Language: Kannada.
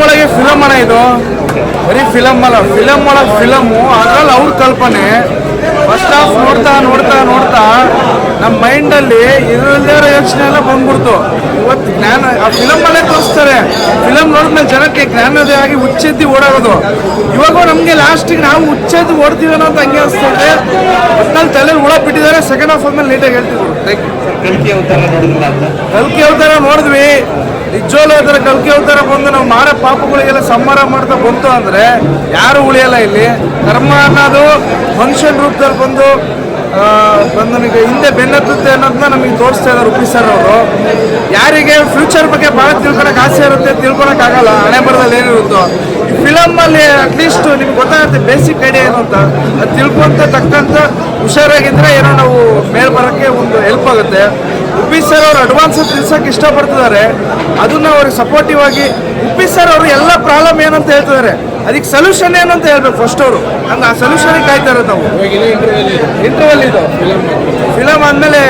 ಅಣ್ಣ ಇದು ಬರೀ ಫಿಲಮ್ ಅಲ್ಲ ಫಿಲಮ್ ಒಳಗೆ ಫಿಲಮ್ಮು ಅದ್ರಲ್ಲಿ ಅವ್ರ ಕಲ್ಪನೆ ಫಸ್ಟ್ ಹಾಫ್ ನೋಡ್ತಾ ನೋಡ್ತಾ ನೋಡ್ತಾ ನಮ್ಮ ಮೈಂಡಲ್ಲಿ ಇರದೇ ಇರೋ ಯೋಚನೆ ಎಲ್ಲ ಬಂದ್ಬಿಡ್ತು ಇವತ್ತು ಜ್ಞಾನ ಆ ಫಿಲಮ್ ಅಲ್ಲೇ ತೋರಿಸ್ತಾರೆ ಫಿಲಮ್ ನೋಡಿದ್ಮೇಲೆ ಜನಕ್ಕೆ ಜ್ಞಾನೋದಯ ಆಗಿ ಹುಚ್ಚೆದ್ದಿ ಓಡಾಡೋದು ಇವಾಗ ನಮಗೆ ಲಾಸ್ಟಿಗೆ ನಾವು ಹುಚ್ಚೆದ್ದು ಓಡ್ತೀವನೋ ಅಂತ ಹಂಗೆ ಅನಿಸ್ತದೆ ಒಟ್ನಲ್ಲಿ ತಲೆ ಹುಳ ಬಿಟ್ಟಿದ್ದಾರೆ ಸೆಕೆಂಡ್ ಹಾಫ್ ಆದ್ಮೇಲೆ ನೀಟಾಗಿ ಹೇಳ್ತಿದ್ರು ಕಲ್ಕಿ ಅವತಾರ ನೋಡಿದ್ವಿ ನಿಜವಾಗ್ಲೂ ಅದರ ಕಲ್ಕಿ ಬಂದು ನಾವು ಮಾಡೋ ಪಾಪಗಳಿಗೆಲ್ಲ ಸಂಹಾರ ಮಾಡ್ತಾ ಬಂತು ಅಂದ್ರೆ ಯಾರು ಉಳಿಯಲ್ಲ ಇಲ್ಲಿ? ಕರ್ಮ ಅನ್ನೋದು ಮನುಷ್ಯನ ರೂಪದಲ್ಲಿ ಬಂದು ನಮಗೆ ಹಿಂದೆ ಬೆನ್ನತ್ತುತ್ತೆ ಅನ್ನೋದನ್ನ ನಮಗೆ ತೋರಿಸ್ತಾ ಇದ್ದಾರೆ ಉಪ್ಪಿ ಸರ್ ಅವರು. ಯಾರಿಗೆ ಫ್ಯೂಚರ್ ಬಗ್ಗೆ ಭಾಳ ತಿಳ್ಕೊಳಕ್ಕೆ ಆಸೆ ಇರುತ್ತೆ ತಿಳ್ಕೊಳಕ್ಕಾಗಲ್ಲ ಹಣೆ ಬರದಲ್ಲಿ ಏನಿರುತ್ತೋ. ಈ ಫಿಲಮ್ ಅಲ್ಲಿ ಅಟ್ಲೀಸ್ಟ್ ನಿಮ್ಗೆ ಗೊತ್ತಾಗುತ್ತೆ ಬೇಸಿಕ್ ಐಡಿಯಾ ಏನು ಅಂತ. ಅದು ತಿಳ್ಕೊಂತ ತಕ್ಕಂತ ಹುಷಾರಾಗಿದ್ರೆ ಏನೋ ನಾವು ಮೇಲ್ ಬರೋಕ್ಕೆ ಒಂದು ಹೆಲ್ಪ್ ಆಗುತ್ತೆ. ಉಪ್ಪಿ ಸರ್ ಅವರು ಅಡ್ವಾನ್ಸ್ ತಿಳ್ಸೋಕೆ ಇಷ್ಟಪಡ್ತಿದ್ದಾರೆ. ಅದನ್ನ ಅವ್ರಿಗೆ ಸಪೋರ್ಟಿವ್ ಆಗಿ ಉಪ್ಪಿ ಸರ್ ಅವರು ಎಲ್ಲ ಪ್ರಾಬ್ಲಮ್ ಏನಂತ ಹೇಳ್ತಿದ್ದಾರೆ. ಅದಕ್ಕೆ ಸೊಲ್ಯೂಷನ್ ಏನು ಅಂತ ಹೇಳ್ಬೇಕು ಫಸ್ಟ್ ಅವರು. ಹಂಗೆ ಆ ಸೊಲ್ಯೂಷನ್ ಕಾಯ್ತಾ ಇರೋದು ನಾವು. ಇಂಟರ್ವಲ್ ಇದು ಫಿಲಮ್ ಆದ್ಮೇಲೆ